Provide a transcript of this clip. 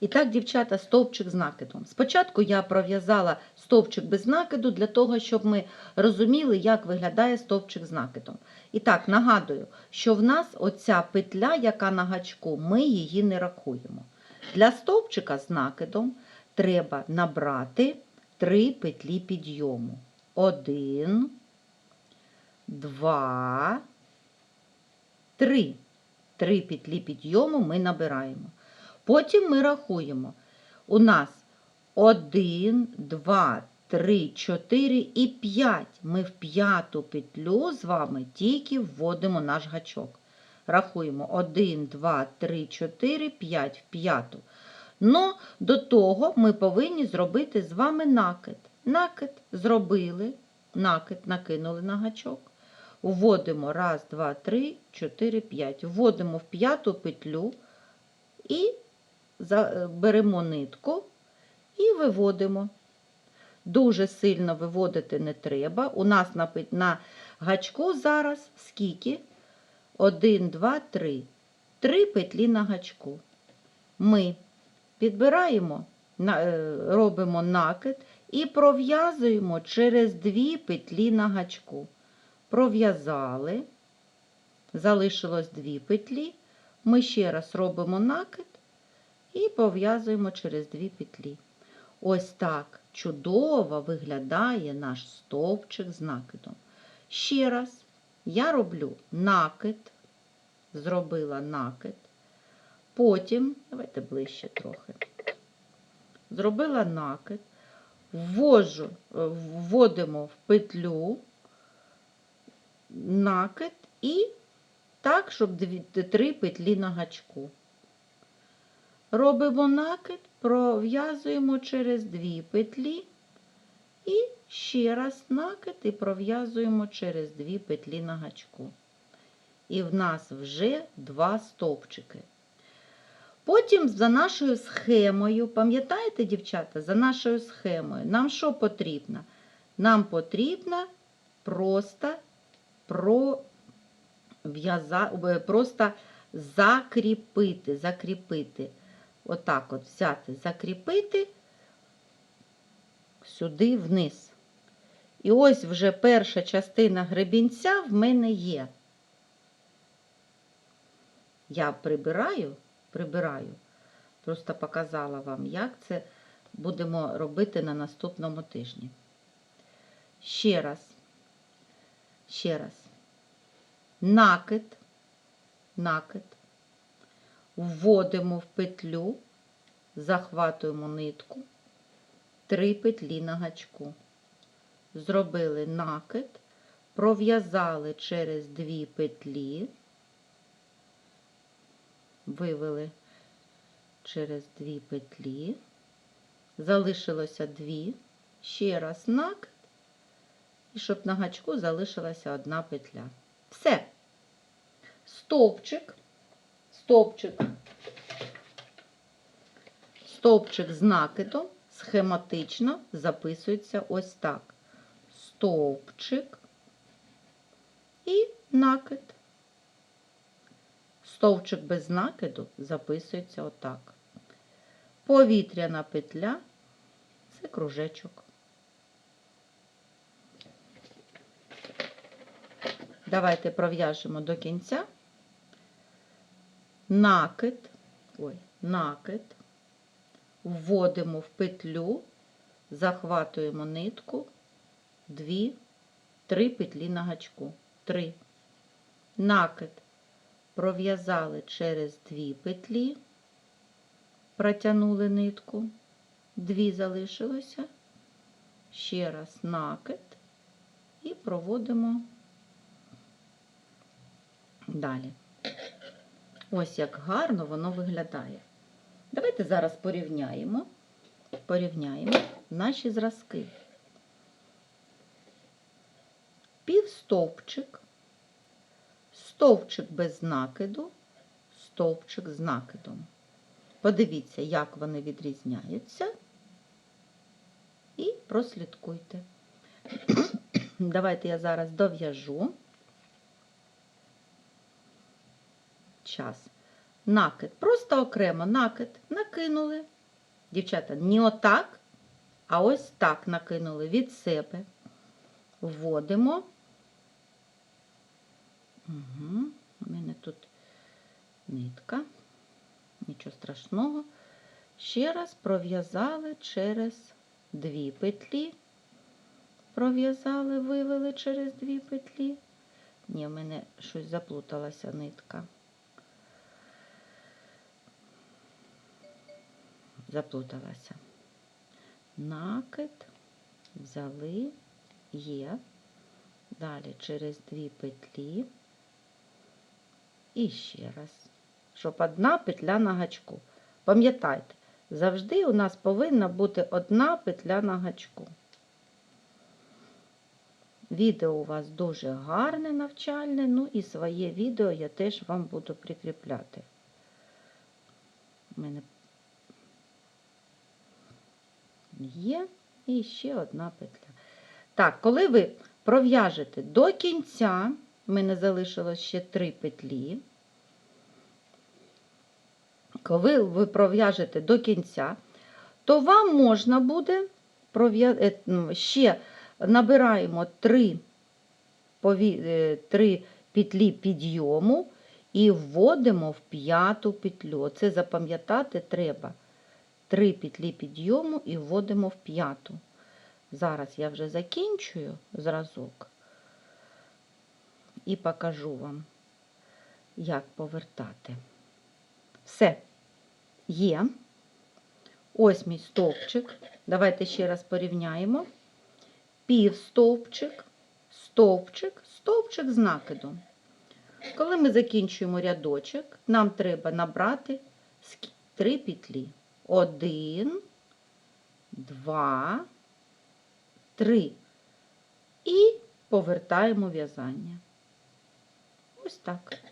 І так, дівчата, стовпчик з накидом. Спочатку я пров'язала стовпчик без накиду для того, щоб ми розуміли, як виглядає стовпчик з накидом. І так, нагадую, що в нас оця петля, яка на гачку, ми її не рахуємо. Для стовпчика з накидом треба набрати три петлі підйому. Один, два, три. Три петлі підйому ми набираємо. Потім ми рахуємо. У нас 1, 2, 3, 4 і 5. Ми в п'яту петлю з вами тільки вводимо наш гачок. Рахуємо 1, 2, 3, 4, 5 в п'яту. Но до того ми повинні зробити з вами накид. Накид зробили, накид накинули на гачок. Вводимо 1, 2, 3, 4, 5. Вводимо в п'яту петлю і беремо нитку і виводимо. Дуже сильно виводити не треба. У нас на, гачку зараз скільки? 1, 2, 3. Три петлі на гачку. Ми підбираємо, е, робимо накид і пров'язуємо через дві петлі на гачку. Пров'язали, залишилось дві петлі. Ми ще раз робимо накид і пов'язуємо через дві петлі. Ось так чудово виглядає наш стовпчик з накидом. Ще раз я роблю накид, зробила накид. Потім, давайте ближче трохи. Зробила накид, ввожу, вводимо в петлю накид і так, щоб дві, три петлі на гачку. Робимо накид, пров'язуємо через дві петлі і ще раз накид і пров'язуємо через дві петлі на гачку. І в нас вже два стовпчики. Потім за нашою схемою, пам'ятаєте, дівчата, за нашою схемою, нам що потрібно? Нам потрібно просто пров'яза... е, просто закріпити, закріпити. Отак от взяти, закріпити сюди вниз. І ось вже перша частина гребінця в мене є. Я прибираю, прибираю, просто показала вам, як це будемо робити на наступному тижні. Ще раз, ще раз. Накид, накид. Вводимо в петлю, захватуємо нитку, три петлі на гачку. Зробили накид, пров'язали через дві петлі, вивели через дві петлі, залишилося дві, ще раз накид, і щоб на гачку залишилася одна петля. Все. Стовпчик стовпчик, стовпчик з накидом схематично записується ось так. Стовпчик і накид. Стовпчик без накиду записується отак. Повітряна петля це кружечок. Давайте пров'яжемо до кінця накид, ой, накид, вводимо в петлю, захватуємо нитку, дві, три петлі на гачку. Три. Накид. Пров'язали через дві петлі, протягнули нитку, дві залишилося, ще раз накид. І проводимо далі. Ось як гарно воно виглядає. Давайте зараз порівняємо, порівняємо наші зразки. Півстовпчик, стовпчик без накиду, стовпчик з накидом. Подивіться, як вони відрізняються. І прослідкуйте. Давайте я зараз дов'яжу. Час. накид. Просто окремо накид накинули. Дівчата, не отак, а ось так накинули від себе. Вводимо. Угу. У мене тут нитка. Нічого страшного. Ще раз пров'язали через дві петлі. Пров'язали, вивели через дві петлі. Ні, в мене щось заплуталася нитка. Заплуталася. Накид, взяли, є. Далі через дві петлі. І ще раз. Щоб одна петля на гачку. Пам'ятайте, завжди у нас повинна бути одна петля на гачку. Відео у вас дуже гарне навчальне, ну і своє відео я теж вам буду прикріпляти. У мене є і ще одна петля. Так, коли ви пров'яжете до кінця, в мене залишилось ще три петлі. Коли ви пров'яжете до кінця, то вам можна буде е, м, ще набираємо три, е, три петлі підйому і вводимо в п'яту петлю. Це запам'ятати треба. Три петлі підйому і вводимо в п'яту. Зараз я вже закінчую зразок і покажу вам, як повертати. Все, є. Ось мій стовпчик. Давайте ще раз порівняємо. Пів стовпчик, стовпчик, стовпчик з накидом. Коли ми закінчуємо рядочок, нам треба набрати скі- три петлі. Один, два, три. І повертаємо в'язання. Ось так.